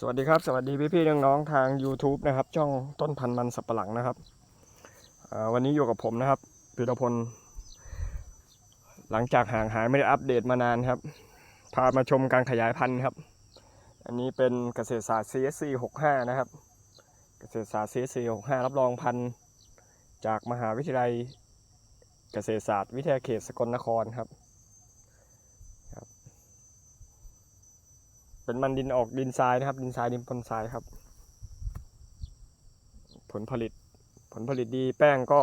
สวัสดีครับ สวัสดีพี่ๆน้องๆทาง YouTube นะครับ ช่องต้นพันธุ์มันสับปะหลังนะครับวันนี้อยู่กับผมนะครับพิรพล หลังจากห่างหายไม่ได้อัปเดตมานานครับ พามาชมการขยายพันธุ์ครับ อันนี้เป็นเกษตรศาสตร์ CSC 65 นะครับ เกษตรศาสตร์ CSC 65 รับรองพันธุ์จากมหาวิทยาลัย เกษตรศาสตร์ วิทยาเขตสกลนครครับ เป็นมันดินออกดินทรายนะครับ ดินทรายดินปนทรายครับ ผลผลิต ผลผลิตดีแป้งก็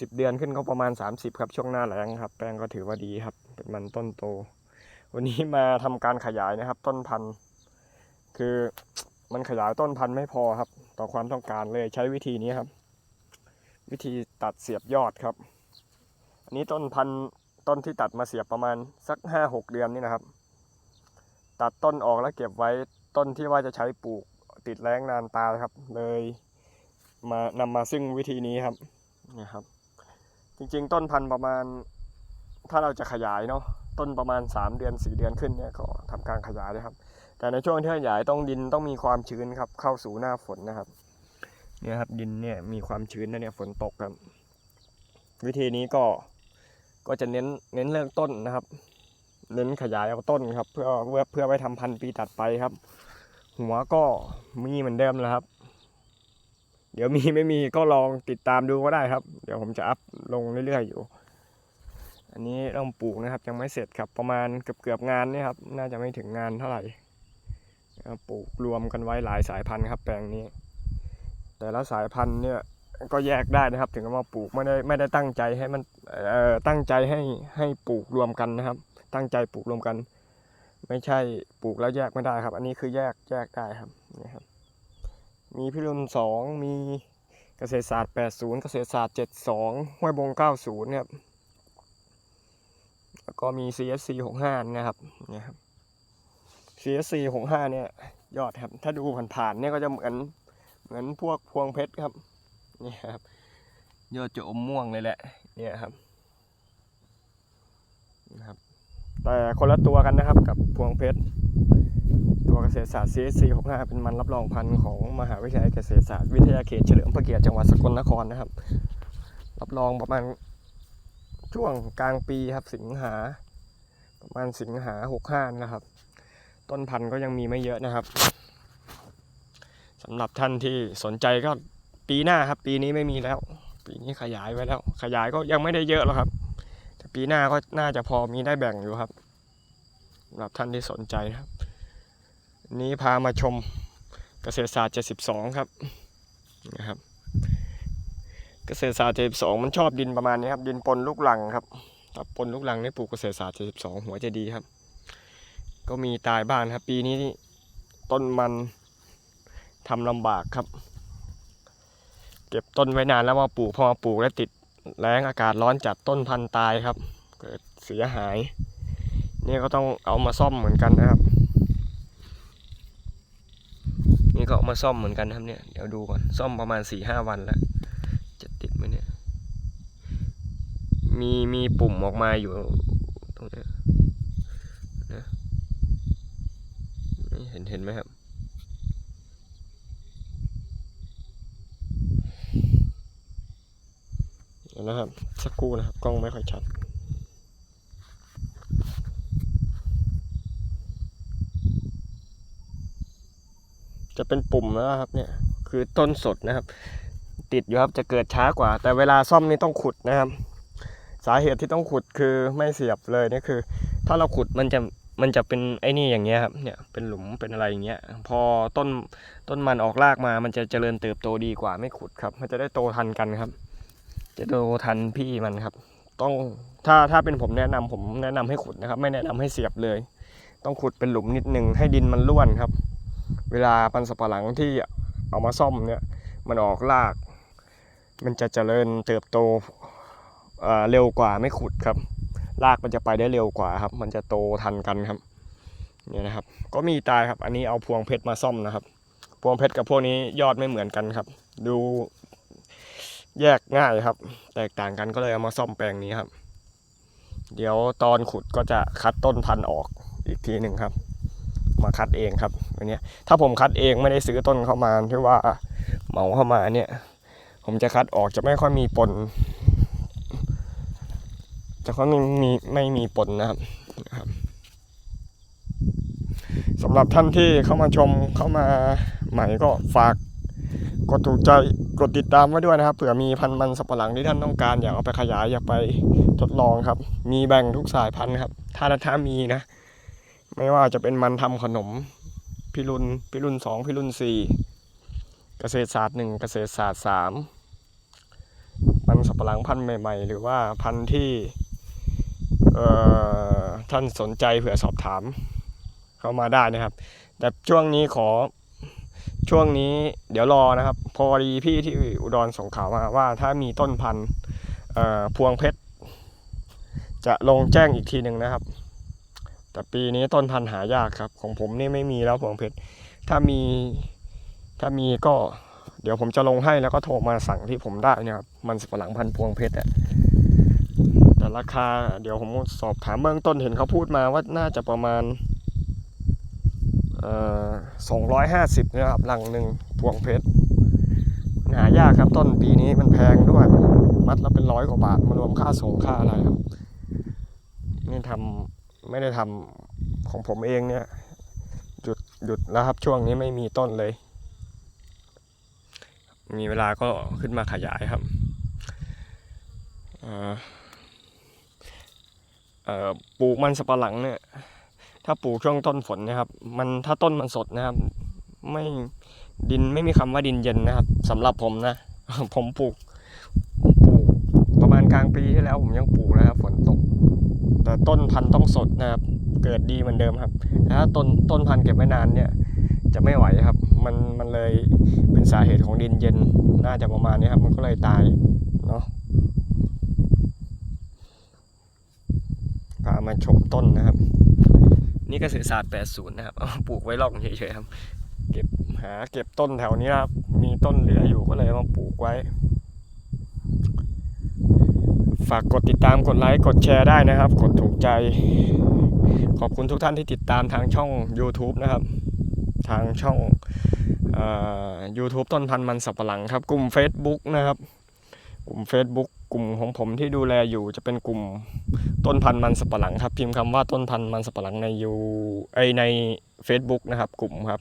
สิบเดือนขึ้นก็ประมาณ30ครับช่วงหน้าแล้งครับ แป้งก็ถือว่าดีครับ เป็นมันต้นโต วันนี้มาทำการขยายนะครับ ต้นพันธุ์ คือมันขยายต้นพันธุ์ไม่พอครับ ต่อความต้องการเลยใช้วิธีนี้ครับ วิธีตัดเสียบยอดครับ อันนี้ต้นพันธุ์ต้นที่ตัดมาเสียบประมาณสักห้าหกเดือนนี่นะครับ ตัดต้นออกแล้วเก็บไว้ต้นที่ว่าจะใช้ปลูกติดแรงนานตายครับ เลยมานำมาซึ่งวิธีนี้ครับเนี่ยครับ จริงๆ ต้นพันธุ์ประมาณ ถ้าเราจะขยายเนาะต้นประมาณ 3 เดือน 4 เดือนขึ้นเนี่ยก็ทำการขยายนะครับ แต่ในช่วงที่ขยายต้องดินต้องมีความชื้นครับ เข้าสู่หน้าฝนนะครับเนี่ยครับดินเนี่ยมีความชื้นนะเนี่ยฝนตกครับ วิธีนี้ก็ก็จะเน้นเน้นเรื่องต้นนะครับ เน้นขยายเอาต้นครับ เพื่อเพื่อเพื่อไปทำพันธุ์ปีตัดไปครับ หัวก็มีเหมือนเดิมแล้วครับ เดี๋ยวมีไม่มีก็ลองติดตามดูก็ได้ครับ เดี๋ยวผมจะอัพลงเรื่อยๆอยู่ อันนี้ต้องปลูกนะครับ ยังไม่เสร็จครับ ประมาณเกือบเกือบงานนี่ครับ น่าจะไม่ถึงงานเท่าไหร่ปลูกรวมกันไว้หลายสายพันธุ์ครับ แปลงนี้ แต่ละสายพันธุ์เนี่ยก็แยกได้นะครับ ถึงเอามาปลูกไม่ได้ไม่ได้ตั้งใจให้มันเอ่อตั้งใจให้ให้ปลูกรวมกันนะครับ ตั้งใจปลูกรวมกัน ไม่ใช่ปลูกแล้วแยกไม่ได้ครับ อันนี้คือแยกแยกได้ครับนี่ครับ มีพิรุณสองมีเกษตรศาสตร์ 80 เกษตรศาสตร์ 72 ห้วยบง 90ครับแล้วก็มี CSC 65นะครับเนี่ยครับ CSC 65เนี่ยยอดครับ ถ้าดูผ่านๆเนี่ยก็จะเหมือนเหมือนพวกพวงเพชรครับนี่ครับยอดจะอมม่วงเลยแหละเนี่ยครับนะครับ แต่คนละตัวกันนะครับกับพวงเพชร ตัวเกษตรศาสตร์ CSC 65 เป็นมันรับรองพันธุ์ของมหาวิทยาลัยเกษตรศาสตร์วิทยาเขตเฉลิมพระเกียรติจังหวัดสกลนครนะครับ รับรองประมาณช่วงกลางปีครับสิงหา ประมาณสิงหา 65 นะครับ ต้นพันธุ์ก็ยังมีไม่เยอะนะครับสำหรับท่านที่สนใจก็ปีหน้าครับ ปีนี้ไม่มีแล้ว ปีนี้ขยายไว้แล้ว ขยายก็ยังไม่ได้เยอะหรอกครับ แต่ปีหน้าก็น่าจะพอมีได้แบ่งอยู่ครับสำหรับท่านที่สนใจนะครับ นี้พามาชมเกษตรศาสตร์72ครับนะครับ เกษตรศาสตร์72มันชอบดินประมาณนี้ครับ ดินปนลูกหลังครับถ้าปนลูกหลังในปลูกเกษตรศาสตร์72หัวจะดีครับ ก็มีตายบ้างครับ ปีนี้ต้นมันทำลำบากครับ เก็บต้นไว้นานแล้วมาปลูกพอมาปลูกแล้วติด แรงอากาศร้อนจัดต้นพันธุ์ตายครับ เกิดเสียหาย นี่ก็ต้องเอามาซ่อมเหมือนกันนะครับ นี่ก็เอามาซ่อมเหมือนกันครับเนี่ยเดี๋ยวดูก่อนซ่อมประมาณสี่ห้าวันแล้วจะติดไหมเนี่ย มีมีปุ่มออกมาอยู่ตรงนี้นะเห็นเห็นไหมครับ เดี๋ยว นะครับ สักครู่นะครับกล้องไม่ค่อยชัดจะเป็นปุ่มแล้วครับเนี่ยคือต้นสดนะครับ ติดอยู่ครับจะเกิดช้ากว่า แต่เวลาซ่อมนี่ต้องขุดนะครับ สาเหตุที่ต้องขุดคือไม่เสียบเลยนี่คือ ถ้าเราขุดมันจะมันจะเป็นไอ้นี่อย่างเงี้ยครับเนี่ยเป็นหลุมเป็นอะไรอย่างเงี้ยพอต้นต้นมันออกรากมามันจะเจริญเติบโตดีกว่าไม่ขุดครับ มันจะได้โตทันกันครับ จะโตทันพี่มันครับ ต้องถ้าถ้าเป็นผมแนะนำผมแนะนำให้ขุดนะครับ ไม่แนะนำให้เสียบเลย ต้องขุดเป็นหลุมนิดนึงให้ดินมันร่วนครับ เวลาปันสับปะหลังที่เอามาซ่อมเนี่ย มันออกราก มันจะเจริญเติบโตเอ่อเร็วกว่าไม่ขุดครับรากมันจะไปได้เร็วกว่าครับ มันจะโตทันกันครับเนี่ยนะครับ ก็มีตายครับ อันนี้เอาพวงเพชรมาซ่อมนะครับ พวงเพชรกับพวกนี้ยอดไม่เหมือนกันครับ ดู แยกง่ายครับ แตกต่างกันก็เลยเอามาซ่อมแปลงนี้ครับ เดี๋ยวตอนขุดก็จะคัดต้นพันธุ์ออกอีกทีหนึ่งครับ มาคัดเองครับอันนี้ถ้าผมคัดเองไม่ได้ซื้อต้นเข้ามาที่ว่าเหมาเข้ามาเนี่ย ผมจะคัดออกจะไม่ค่อยมีปน จะค่อยไม่มีไม่มีปนนะครับสำหรับท่านที่เข้ามาชมเข้ามาใหม่ก็ฝาก กดถูกใจกดติดตามไว้ด้วยนะครับเผื่อมีพันธุ์มันสับปะหลังที่ท่านต้องการอยากเอาไปขยายอยากไปทดลองครับ มีแบ่งทุกสายพันธุ์ครับ ถ้าถ้ามีนะ ไม่ว่าจะเป็นมันทำขนม พิรุณพิรุณสองพิรุณสี่เกษตรศาสตร์หนึ่งเกษตรศาสตร์สามมันสับปะหลังพันธุ์ใหม่ ๆ หรือว่าพันธุ์ที่เอ่อท่านสนใจเผื่อสอบถามเข้ามาได้นะครับ แต่ช่วงนี้ขอ ช่วงนี้เดี๋ยวรอนะครับ พอดีพี่ที่อุดรส่งข่าวมาว่าถ้ามีต้นพันธุ์พวงเพชร จะลงแจ้งอีกทีหนึ่งนะครับ แต่ปีนี้ต้นพันธุ์หายากครับ ของผมนี่ไม่มีแล้วพวงเพชร ถ้ามีถ้ามีก็เดี๋ยวผมจะลงให้แล้วก็โทรมาสั่งที่ผมได้นะครับ มันสับปะหลังพันธุ์พวงเพชรอะแต่ราคาเดี๋ยวผมสอบถามเบื้องต้นเห็นเขาพูดมาว่าน่าจะประมาณ สองร้อยห้าสิบนะครับหลังหนึ่งพวงเพชรหายากครับต้นปีนี้มันแพงด้วย มัดละเป็นร้อยกว่าบาทมารวมค่าส่งค่าอะไรครับ นี่ทำไม่ได้ทำของผมเองเนี่ยหยุดหยุดแล้วครับช่วงนี้ไม่มีต้นเลย มีเวลาก็ขึ้นมาขยายครับปลูกมันสับปะหลังเนี่ย ถ้าปลูกช่วงต้นฝนนะครับ มันถ้าต้นมันสดนะครับ ไม่ดินไม่มีคำว่าดินเย็นนะครับสำหรับผมนะ ผมปลูกปลูกประมาณกลางปีที่แล้วผมยังปลูกนะครับฝนตก แต่ต้นพันธุ์ต้องสดนะครับ เกิดดีเหมือนเดิมครับแต่ถ้าต้นต้นพันธุ์เก็บไว้นานเนี่ย จะไม่ไหวครับ มันมันเลยเป็นสาเหตุของดินเย็นน่าจะประมาณนี้ครับ มันก็เลยตายเนาะพามาชมต้นนะครับ นี่เกษตรศาสตร์ 80 นะครับเอาปลูกไว้ร่องเฉยๆครับ เก็บหาเก็บต้นแถวนี้ครับ มีต้นเหลืออยู่ก็เลยมาปลูกไว้ ฝากกดติดตามกดไลค์กดแชร์ได้นะครับ กดถูกใจ ขอบคุณทุกท่านที่ติดตามทางช่อง YouTube นะครับ ทางช่องเอ่อ YouTube ต้นพันธุ์มันสับปะหลังครับ กลุ่ม Facebook นะครับ กลุ่ม Facebook กลุ่มของผมที่ดูแลอยู่จะเป็นกลุ่มต้นพันธุ์มันสับปะหลังครับ พิมพ์คำว่าต้นพันธุ์มันสับปะหลังในยูไอใน Facebook นะครับ กลุ่มครับ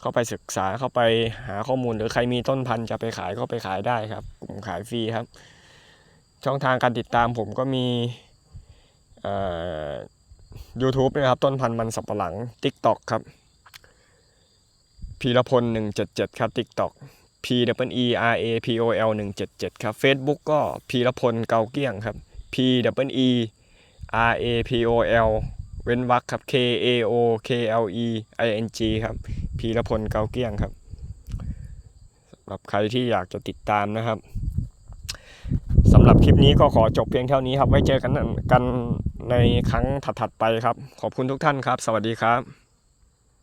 เข้าไปศึกษาเข้าไปหาข้อมูลหรือใครมีต้นพันธุ์จะไปขายก็ไปขายได้ครับ กลุ่มขายฟรีครับ ช่องทางการติดตามผมก็มีเอ่อ u b e นะครับ ต้นพันธุ์มันสับปะหลัง TikTok ครับพีรพล177 ครับ TikTok P W E R A P O L 177 ครับ Facebook ก็พีรพลเกาเกี้ยงครับ P W E R A P O L เว้นวรรคครับ K A O K L E I N G ครับ พีรพลเกาเกี้ยงครับสำหรับใครที่อยากจะติดตามนะครับสำหรับคลิปนี้ก็ขอจบเพียงเท่านี้ครับ ไว้เจอกันกันในครั้งถัดๆไปครับ ขอบคุณทุกท่านครับ สวัสดีครับ